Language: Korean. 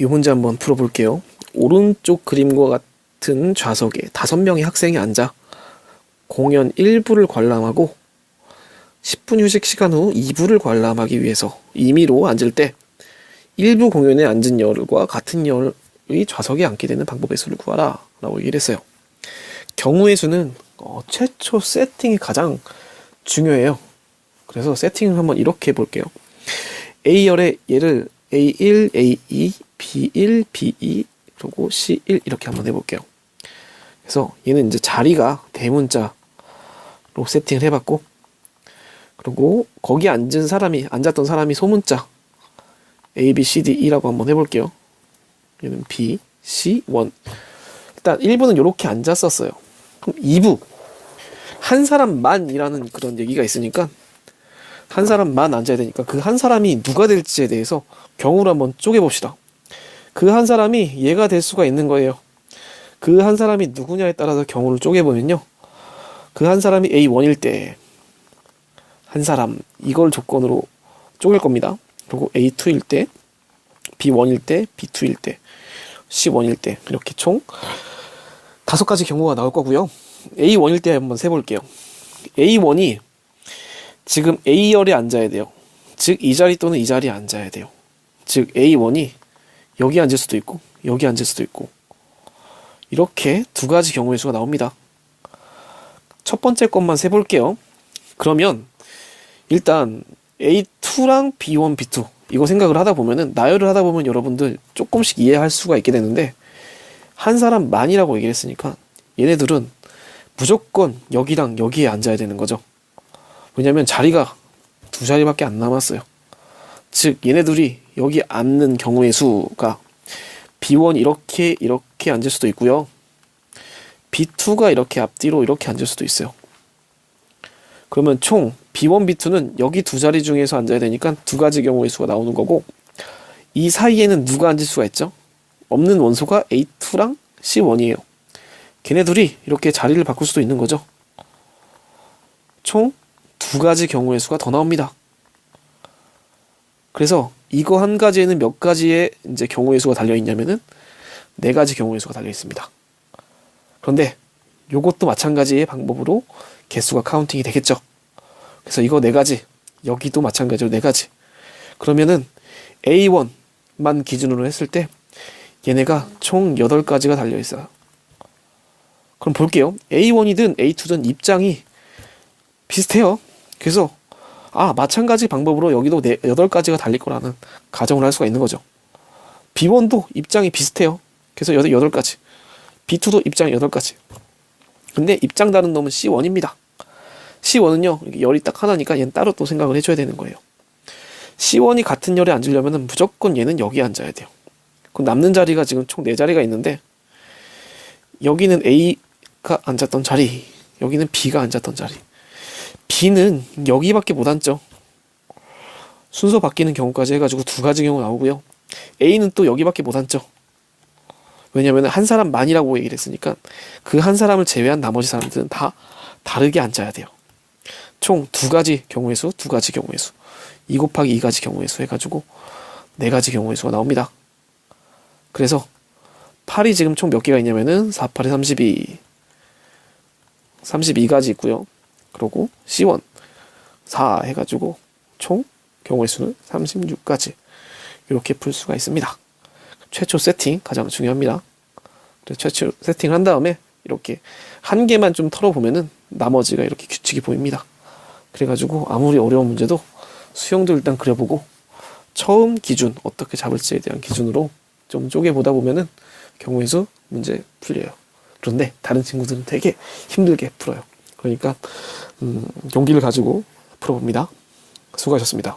이 문제 한번 풀어볼게요. 오른쪽 그림과 같은 좌석에 다섯 명의 학생이 앉아 공연 1부를 관람하고 10분 휴식 시간 후 2부를 관람하기 위해서 임의로 앉을 때 1부 공연에 앉은 열과 같은 열의 좌석에 앉게 되는 방법의 수를 구하라 라고 얘기를 했어요. 경우의 수는 어, 최초 세팅이 가장 중요해요. 그래서 세팅을 한번 이렇게 해볼게요. A열의 얘를 A1, A2, B1, B2, 그리고 C1 이렇게 한번 해볼게요. 그래서 얘는 이제 자리가 대문자로 세팅을 해봤고, 그리고 거기 앉은 사람이, 앉았던 사람이 소문자 A, B, C, D, E라고 한번 해볼게요. 얘는 B, C, 1. 일단 1부는 이렇게 앉았었어요. 그럼 2부. 한 사람만이라는 그런 얘기가 있으니까 한 사람만 앉아야 되니까 그 한 사람이 누가 될지에 대해서 경우를 한번 쪼개봅시다. 그 한 사람이 얘가 될 수가 있는 거예요. 그 한 사람이 누구냐에 따라서 경우를 쪼개보면요. 그 한 사람이 A1일 때, 한 사람, 이걸 조건으로 쪼갤 겁니다. 그리고 A2일 때, B1일 때, B2일 때, C1일 때, 이렇게 총 다섯 가지 경우가 나올 거고요. A1일 때 한번 세볼게요. A1이 지금 A열에 앉아야 돼요. 즉, 이 자리 또는 이 자리에 앉아야 돼요. 즉, A1이 여기 앉을 수도 있고, 여기 앉을 수도 있고, 이렇게 두 가지 경우의 수가 나옵니다. 첫 번째 것만 세 볼게요. 그러면, 일단, A2랑 B1, B2, 이거 생각을 하다 보면은, 나열을 하다 보면 여러분들 조금씩 이해할 수가 있게 되는데, 한 사람 만이라고 얘기를 했으니까, 얘네들은 무조건 여기랑 여기에 앉아야 되는 거죠. 왜냐면 자리가 두 자리밖에 안 남았어요. 즉 얘네들이 여기 앉는 경우의 수가 B1 이렇게 이렇게 앉을 수도 있고요. B2가 이렇게 앞뒤로 이렇게 앉을 수도 있어요. 그러면 총 B1, B2는 여기 두 자리 중에서 앉아야 되니까 두 가지 경우의 수가 나오는 거고 이 사이에는 누가 앉을 수가 있죠? 없는 원소가 A2랑 C1이에요. 걔네들이 이렇게 자리를 바꿀 수도 있는 거죠. 총 두 가지 경우의 수가 더 나옵니다. 그래서 이거 한 가지에는 몇 가지의 이제 경우의 수가 달려 있냐면은 네 가지 경우의 수가 달려 있습니다. 그런데 요것도 마찬가지의 방법으로 개수가 카운팅이 되겠죠. 그래서 이거 네 가지, 여기도 마찬가지로 네 가지. 그러면은 A1만 기준으로 했을 때 얘네가 총 8가지가 달려 있어요. 그럼 볼게요. A1이든 A2든 입장이 비슷해요. 그래서 아 마찬가지 방법으로 여기도 네, 8가지가 달릴 거라는 가정을 할 수가 있는 거죠. B1도 입장이 비슷해요. 그래서 8가지. B2도 입장이 8가지. 근데 입장 다른 놈은 C1입니다. C1은요, 열이 딱 하나니까 얘는 따로 또 생각을 해줘야 되는 거예요. C1이 같은 열에 앉으려면 무조건 얘는 여기 앉아야 돼요. 그럼 남는 자리가 지금 총 4자리가 있는데, 여기는 A가 앉았던 자리, 여기는 B가 앉았던 자리. B는 여기밖에 못 앉죠. 순서 바뀌는 경우까지 해가지고 두 가지 경우 나오고요. A는 또 여기밖에 못 앉죠. 왜냐면 한 사람만이라고 얘기를 했으니까 그 한 사람을 제외한 나머지 사람들은 다 다르게 앉아야 돼요. 총 두 가지 경우의 수, 두 가지 경우의 수. 2 곱하기 2 가지 경우의 수 해가지고 네 가지 경우의 수가 나옵니다. 그래서 8이 지금 총 몇 개가 있냐면은 4, 8에 32. 32가지 있고요. 그리고 C1 4 해가지고 총 경우의 수는 36가지. 이렇게 풀 수가 있습니다. 최초 세팅 가장 중요합니다. 최초 세팅을 한 다음에 이렇게 한 개만 좀 털어보면은 나머지가 이렇게 규칙이 보입니다. 그래가지고 아무리 어려운 문제도 수형도 일단 그려보고 처음 기준 어떻게 잡을지에 대한 기준으로 좀 쪼개보다 보면은 경우의 수 문제 풀려요. 그런데 다른 친구들은 되게 힘들게 풀어요. 그러니까 음, 용기를 가지고 풀어봅니다. 수고하셨습니다.